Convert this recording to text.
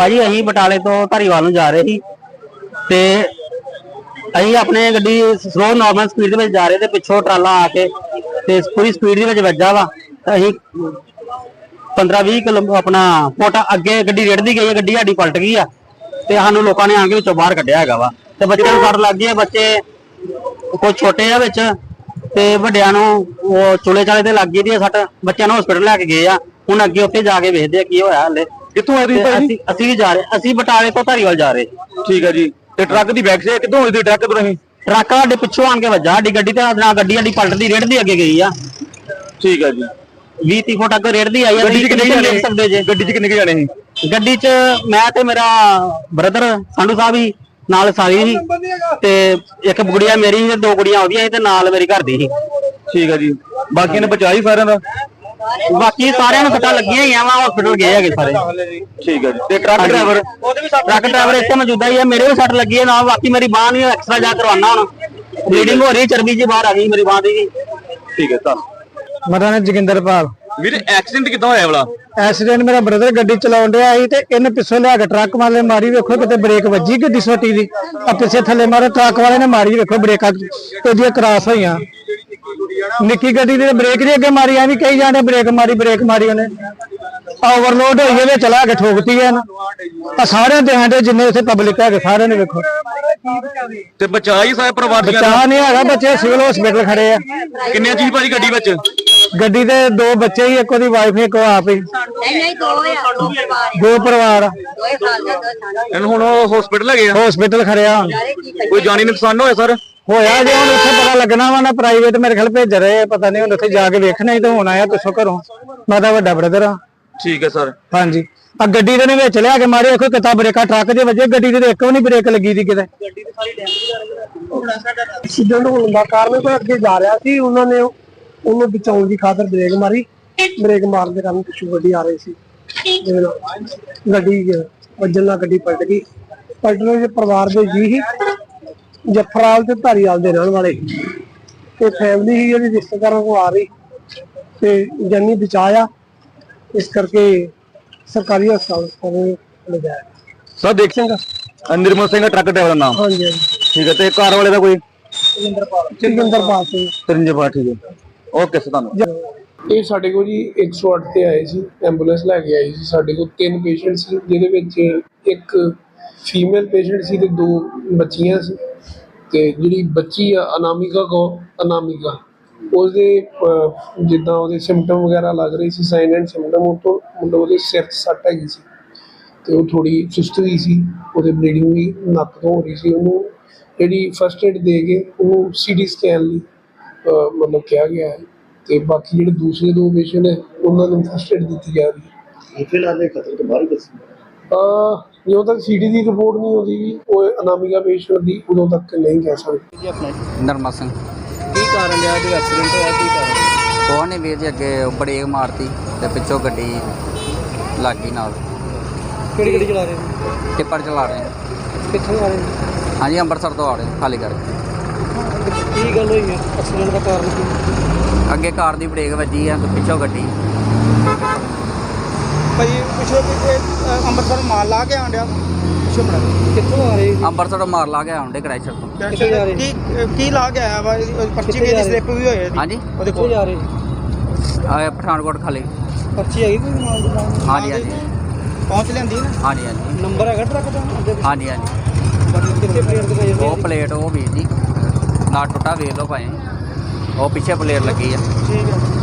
ਭਾਜੀ ਅਸੀਂ ਬਟਾਲੇ ਤੋਂ ਧਾਰੀਵਾਲ ਨੂੰ ਜਾ ਰਹੇ ਸੀ ਤੇ ਅਸੀਂ ਆਪਣੇ ਗੱਡੀ ਸਲੋ ਨਾਰਮਲ ਸਪੀਡ ਦੇ ਵਿੱਚ ਜਾ ਰਹੇ ਤੇ ਪਿੱਛੋਂ ਟਰਾਲਾ ਆ ਕੇ ਤੇ ਪੂਰੀ ਸਪੀਡ ਦੇ ਵਿੱਚ ਵੱਜਾ ਵਾ। ਤਾਂ ਅਸੀਂ 15-20 ਕਿਲੋ ਆਪਣਾ ਫੁੱਟ ਅੱਗੇ ਗੱਡੀ ਰੇੜਦੀ ਗਈ ਹੈ, ਗੱਡੀ ਸਾਡੀ ਪਲਟ ਗਈ ਆ ਤੇ ਸਾਨੂੰ ਲੋਕਾਂ ਨੇ ਆ ਕੇ ਵਿੱਚੋਂ ਬਾਹਰ ਕੱਢਿਆ ਹੈਗਾ ਵਾ। ਤੇ ਬੱਚਿਆਂ ਨੂੰ ਸੱਟ ਲੱਗ ਗਈ ਹੈ ਬੱਚੇ ਕੋਈ ਛੋਟੇ ਆ ਵਿੱਚ ਤੇ ਵੱਡਿਆਂ ਨੂੰ ਉਹ ਚੁਲੇ ਚਾਲੇ ਤੇ ਲੱਗ ਗਈ ਦੀ ਆ ਸੱਟ। ਬੱਚਿਆਂ ਨੂੰ ਹਸਪੀਟਲ ਲੈ ਕੇ ਗਏ ਆ। ਹੁਣ ਅੱਗੇ ਉੱਥੇ ਜਾ ਕੇ ਵੇਖਦੇ ਆ ਕੀ ਹੋਇਆ ਹਲੇ। ਕਿੱਥੋਂ ਆਏ ਤੁਸੀਂ ਤੇ ਭਾਈ ਅਸੀਂ ਅਸੀਂ ਵੀ ਜਾ ਰਹੇ ਅਸੀਂ ਬਟਾਲੇ ਤੋਂ ਧਾਰੀਵਾਲ ਜਾ ਰਹੇ। ਠੀਕ ਹੈ ਜੀ। ਤੇ ਟਰੱਕ ਦੀ ਬੈਕ ਸੇ ਕਿੱਥੋਂ ਹੋਈ ਸੀ? ਟਰੱਕ ਤੋਂ ਨਹੀਂ ਟਰੱਕ ਸਾਡੇ ਪਿੱਛੋਂ ਆਣ ਕੇ ਵੱਜਾ। ਸਾਡੀ ਗੱਡੀ ਤੇ ਨਾਲ ਗੱਡੀ ਸਾਡੀ ਪਲਟਦੀ ਰੇੜਦੀ ਅੱਗੇ ਗਈ ਆ। ਠੀਕ ਹੈ ਜੀ। 20 30 ਫੁੱਟ ਅੱਗੇ ਰੇੜਦੀ ਆਈ ਆ ਗੱਡੀ 'ਚ ਕਿੰਨੇ ਤੁਸੀਂ ਜਾਣੇ ਦੇਖ ਸਕਦੇ ਜੇ? ਗੱਡੀ 'ਚ ਕਿੰਨੇ ਕੁ ਜਾਣੇ ਸੀ? ਗੱਡੀ 'ਚ ਮੈਂ ਤੇ ਮੇਰਾ ਬ੍ਰਦਰ ਸੰਧੂ ਸਾਹਿਬ ਹੀ ਨਾਲ ਸਾਰੀ ਸੀ ਤੇ ਇੱਕ ਗੁੜੀਆ ਮੇਰੀ ਸੀ ਤੇ ਦੋ ਗੁੜੀਆਂ ਉਹਦੀਆਂ ਸੀ ਤੇ ਨਾਲ ਮੇਰੀ ਘਰ ਦੀ ਸੀ। ਠੀਕ ਹੈ ਜੀ। ਬਾਕੀਆਂ ਨੇ ਬਚਾਈ ਸਾਰਿਆਂ ਦਾ? ਬਾਕੀ ਸਾਰਿਆਂ ਨੂੰ ਸੱਟਾਂ ਲੱਗੀਆਂ ਹੀ ਆ ਵਾ ਹਸਪੀਟਲ ਗਏ ਹੈਗੇ ਸਾਰੇ। ਠੀਕ ਹੈ ਜੀ। ਤੇ ਟਰੱਕ। ਡਰਾਈਵਰ ਟਰੱਕ ਡਰਾਈਵਰ ਇੱਥੇ ਮੌਜੂਦਾ ਹੀ ਆ ਮੇਰੇ ਵੀ ਸੱਟ ਲੱਗੀ ਹੈ ਨਾਲ ਬਾਕੀ ਮੇਰੀ ਬਾਹ ਨਹੀਂ ਐਕਸਟਰਾ ਜਾ ਕਰਵਾਉਣਾ ਹੁਣ। ਬਲੀਡਿੰਗ ਹੋ। ਰਹੀ ਹੈ, ਚਰਬੀ ਜੀ ਬਾਹਰ ਆ ਗਈ ਮੇਰੀ ਬਾਹ ਦੀ ਠੀਕ ਹੈ ਤਾਂ। ਮੇਰਾ ਨਾਮ ਜੋਗਿੰਦਰਪਾਲ ਵੀਰ ਐਕਸੀਡੈਂਟ ਕਿੱਦਾਂ ਹੋਇਆ ਵਾਲਾ ਐਕਸੀਡੈਂਟ ਮੇਰਾ ਬ੍ਰਦਰ ਗੱਡੀ ਚਲਾਉਣ ਡਿਆ ਸੀ ਤੇ ਇਹਨੇ ਪਿੱਛੋਂ ਲਿਆ ਕੇ ਟਰੱਕ ਵਾਲੇ ਮਾਰੀ ਵੇਖੋ ਕਿਤੇ ਬ੍ਰੇਕ ਵੱਜੀ ਗੱਡੀ ਛੋਟੀ ਦੀ। ਆ ਪਿੱਛੇ ਥੱਲੇ ਮਾਰੇ ਟਰੱਕ ਵਾਲੇ ਨੇ ਮਾਰੀ ਵੇਖੋ ਬ੍ਰੇਕਾਂ ਉਹਦੀਆਂ ਕਰਾਸ ਹੋਈਆਂ। ਨਿੱਕੀ ਗੱਡੀ ਦੀ ਬ੍ਰੇਕ ਦੀ ਅੱਗੇ ਮਾਰੀ ਐਵੇਂ ਕਈ ਜਾਣੇ ਬ੍ਰੇਕ ਮਾਰੀ ਬ੍ਰੇਕ ਮਾਰੀ ਉਹਨੇ। ਓਵਰਲੋਡ ਹੋਈ ਇਹਦੇ ਚਲਾ ਕੇ ਠੋਕਤੀ ਐ ਨਾ। ਆ ਸਾਰਿਆਂ ਦੇ ਹਾਂਡੇ ਜਿੰਨੇ ਉੱਥੇ ਪਬਲਿਕ ਹੈਗੇ ਸਾਰਿਆਂ ਨੇ ਵੇਖੋ। ਤੇ ਬਚਾਈ ਸਾਰੇ ਪ੍ਰਵਾਸੀਆਂ ਚਾਹ ਨਹੀਂ ਹੈਗਾ ਬੱਚੇ ਸਿਵਲ ਹਸਪੀਟਲ ਖੜੇ ਆ। ਕਿੰਨੇ ਜੀ ਭਾਜੀ ਗੱਡੀ ਵਿੱਚ? ਗੱਡੀ ਦੇ ਦੋ ਬੱਚੇ ਹੀ ਇੱਕ ਉਹਦੀ ਵਾਈਫ ਇੱਕ ਉਹ ਆਪ ਹੀ। ਨਹੀਂ ਨਹੀਂ ਦੋ ਆ ਦੋ ਪਰਿਵਾਰ ਪਰਿਵਾਰ ਦੋਏ ਸਾਲ ਦਾ ਦੋ। ਸਾਲ ਦਾ ਇਹਨੂੰ ਹੁਣ ਹਸਪੀਟਲ ਲੈ ਗਏ ਆ? ਹਸਪੀਟਲ ਖੜਿਆ। ਕੋਈ ਜਾਨੀ ਨੁਕਸਾਨ ਹੋਇਆ ਸਰ? ਹੋਇਆ ਜੇ ਹੁਣ ਉੱਥੇ ਪਤਾ ਲੱਗਣਾ ਵਾ ਨਾ ਪ੍ਰਾਈਵੇਟ ਮੇਰੇ ਖਿਆਲ ਭੇਜ ਰਹੇ ਆ, ਪਤਾ ਨਹੀਂ ਹੁਣ ਉੱਥੇ ਜਾ ਕੇ ਵੇਖਣਾ ਹੀ ਤਾਂ ਹੁਣ ਆਇਆ ਪਿੱਛੋਂ ਘਰੋਂ। ਮੈਂ ਤਾਂ ਵੱਡਾ ਬ੍ਰਦਰ ਆ। ਠੀਕ ਹੈ ਸਰ। ਹਾਂਜੀ। ਆ ਗੱਡੀ ਦੇ ਨੇ ਵਿੱਚ ਲਿਆ ਕੇ ਮਾਰੇ ਦੇਖੋ ਕਿਤਾ ਬ੍ਰੇਕਾਂ ਟਰੱਕ ਦੇ ਵੱਜੇ ਗੱਡੀ ਦੇ ਤਾਂ ਇੱਕ ਵੀ ਨਹੀਂ ਬ੍ਰੇਕ ਲੱਗੀ ਦੀ ਕਿਤੇ। ਐਕਸੀਡੈਂਟ ਹੋਣ ਦਾ ਕਾਰਨ ਕੋਈ ਅੱਗੇ ਜਾ ਰਿਹਾ ਸੀ ਉਹਨਾਂ ਨੇ ਉਹਨੂੰ ਬਚਾਉਣ ਦੀ ਖਾਤਰ ਬ੍ਰੇਕ ਮਾਰੀ ਬ੍ਰੇਕ ਮਾਰਨ ਦੇ ਕਾਰਨ ਪਿੱਛੋਂ ਗੱਡੀ ਆ ਰਹੀ ਸੀ। ਜਿਹਦੇ ਨਾਲ ਗੱਡੀ ਵੱਜਣ ਨਾਲ ਗੱਡੀ ਪਲਟ ਗਈ। ਪਲਟਣ ਦੇ ਪਰਿਵਾਰ ਦੇ ਜੀ ਸੀ ਜਫਰਾਲ ਤੇ ਧਾਰੀਵਾਲ ਦੇ ਰਹਿਣ ਵਾਲੇ। ਤੇ ਫੈਮਿਲੀ ਹੀ ਜਿਹੜੀ ਰਿਸ਼ਤੇਦਾਰਾਂ ਕੋਲ ਆ ਰਹੀ। ਤੇ ਜਾਨੀ ਬਚਾਇਆ ਇਸ ਕਰਕੇ ਸਰਕਾਰੀ ਹਸਪਤਾਲ ਕੋਲ ਲਿਜਾਇਆ ਸਰ ਦੇਖ ਸਿੰਘ ਨਿਰਮਲ ਸਿੰਘ ਟਰੱਕ ਡਰਾਈਵਰ ਦਾ ਨਾਮ। ਹਾਂਜੀ ਹਾਂਜੀ। ਠੀਕ ਹੈ ਤੇ ਕਾਰ ਵਾਲੇ ਦਾ ਕੋਈ? ਜੋਗਿੰਦਰਪਾਲ ਸਿੰਘ। ਤਰਿੰਜਪਾਲ ਠੀਕ ਹੈ। ਓਕੇ ਸਰ ਤੁਹਾਨੂੰ ਇਹ ਸਾਡੇ ਕੋਲ ਜੀ 108 ਤੇ ਆਏ ਸੀ। ਐਂਬੂਲੈਂਸ ਲੈ ਕੇ ਆਈ ਸੀ। ਸਾਡੇ ਕੋਲ ਤਿੰਨ ਪੇਸ਼ੈਂਟ ਸੀ ਜਿਹਦੇ ਵਿੱਚ ਇੱਕ ਫੀਮੇਲ ਪੇਸ਼ੈਂਟ ਸੀ ਤੇ ਦੋ ਬੱਚੀਆਂ ਸੀ। ਤੇ ਜਿਹੜੀ ਬੱਚੀ ਆ, ਅਨਾਮਿਕਾ ਕੋ, ਅਨਾਮਿਕਾ। ਉਹਦੇ ਜਿੱਦਾਂ ਉਹਦੇ ਸਿੰਪਟਮ ਵਗੈਰਾ ਲੱਗ ਰਹੇ ਸੀ ਸਾਈਨ ਐਂਡ ਸਿੰਪਟਮ ਉਹ ਤੋਂ ਮਤਲਬ ਉਹਦੇ ਸਿਰ 'ਚ ਸੱਟ ਹੈਗੀ ਸੀ। ਤੇ ਉਹ ਥੋੜੀ ਸੁਸਤ ਗਈ ਸੀ, ਉਹਦੇ ਬਲੀਡਿੰਗ ਵੀ ਨੱਕ ਤੋਂ ਹੋ ਰਹੀ ਸੀ। ਉਹਨੂੰ ਜਿਹੜੀ ਫਰਸਟ ਏਡ ਦੇ ਕੇ ਉਹਨੂੰ ਸੀਟੀ ਸਕੈਨ ਲਈ ਮਤਲਬ ਕਿਹਾ ਗਿਆ ਹੈ। ਤੇ ਬਾਕੀ ਜਿਹੜੇ ਦੂਸਰੇ ਦੋ ਪੇਸ਼ੈਂਟ ਹੈ ਉਹਨਾਂ ਨੂੰ ਫਸਟ ਏਡ ਦਿੱਤੀ ਜਾ ਰਹੀ ਹੈ। ਫਿਲਹਾਲ ਇਹ ਖਤਰੇ ਤੋਂ ਬਾਹਰ ਦੱਸੀ ਜਦੋਂ ਤੱਕ ਸੀਡੀ ਦੀ ਰਿਪੋਰਟ ਨਹੀਂ ਹੁੰਦੀ ਉਹ ਅਨਾਮਿਕਾ ਪੇਸ਼ੈਂਟ ਦੀ ਉਦੋਂ ਤੱਕ ਨਹੀਂ ਕਹਿ ਸਕਦੇ। ਨਰਮਾ ਸਿੰਘ। ਕੀ ਕਾਰਨ ਰਿਹਾ? ਜੋ ਐਕਸੀਡੈਂਟ ਹੋਇਆ ਕੀ ਕਾਰਨ? ਉਹ ਨੇ ਵੀਰ ਜੀ ਅੱਗੇ ਬ੍ਰੇਕ ਮਾਰਤੀ ਤੇ ਪਿੱਛੋਂ ਗੱਡੀ ਲੱਗ ਗਈ ਨਾਲ। ਕਿਹੜੀ ਗੱਡੀ ਚਲਾ ਰਹੇ ਨੇ ਟਿੱਪਰ ਚਲਾ ਰਹੇ ਹਾਂ। ਕਿੱਥੋਂ ਆ ਰਹੇ ਨੇ ਹਾਂਜੀ ਅੰਮ੍ਰਿਤਸਰ ਤੋਂ ਆ ਰਹੇ ਖਾਲੀ ਕਰਕੇ ਕੀ ਗੱਲ ਹੋਈ ਹੈ? ਐਕਸੀਡੈਂਟ ਦਾ ਕਾਰਨ ਕੀ? ਅੱਗੇ ਕਾਰ ਦੀ ਬ੍ਰੇਕ ਵੱਜੀ ਆ ਤੇ ਪਿੱਛੋਂ ਗੱਡੀ ਭਾਈ ਪਿਛਲੇ ਅੰਮ੍ਰਿਤਸਰ ਮਾਲ ਲਾ ਕੇ ਆਂਡਿਆ ਪਿੱਛੋਂ ਬੜਾ। ਕਿੱਥੋਂ ਆ ਰਹੇ? ਅੰਮ੍ਰਿਤਸਰ ਮਾਰ ਲਾ ਕੇ ਆਉਂਦੇ ਕ੍ਰੈਸ਼ਰ ਤੋਂ। ਕਿੱਥੇ ਜਾ ਰਹੇ? ਕੀ ਕੀ ਲਾ ਕੇ ਆਇਆ ਵਾ? ਇਹਦੀ ਪਰਚੀ ਵੀ ਇਹਦੀ ਸਲਿੱਪ ਵੀ ਹੋਈ ਹਾਂਜੀ। ਉਹਦੇ ਕੋਲ। ਜਾ ਰਹੇ? ਆਹ ਪਠਾਨਕੋਟ ਖਾਲੀ। ਪਰਚੀ ਹੈਗੀ ਕੋਈ ਮਾਲ ਦੀ? ਹਾਂਜੀ ਹਾਂਜੀ। ਪਹੁੰਚ ਲੈਂਦੀ ਨਾ? ਹਾਂਜੀ ਹਾਂਜੀ। ਨੰਬਰ ਹੈਗਾ ਟਰੱਕ ਦਾ? ਅੱਗੇ ਹਾਂਜੀ ਹਾਂਜੀ। ਕਿੱਥੇ ਪਲੇਟ ਤੇ ਪਈ ਉਹ ਪਲੇਟ ਉਹ ਵੀਰ ਜੀ। ਨਾ ਟੁੱਟਾ ਵੇਖ ਲਓ ਭਾਈ। ਉਹ ਪਿੱਛੇ ਪਲੇਟ ਲੱਗੀ ਆ। ਠੀਕ ਹੈ।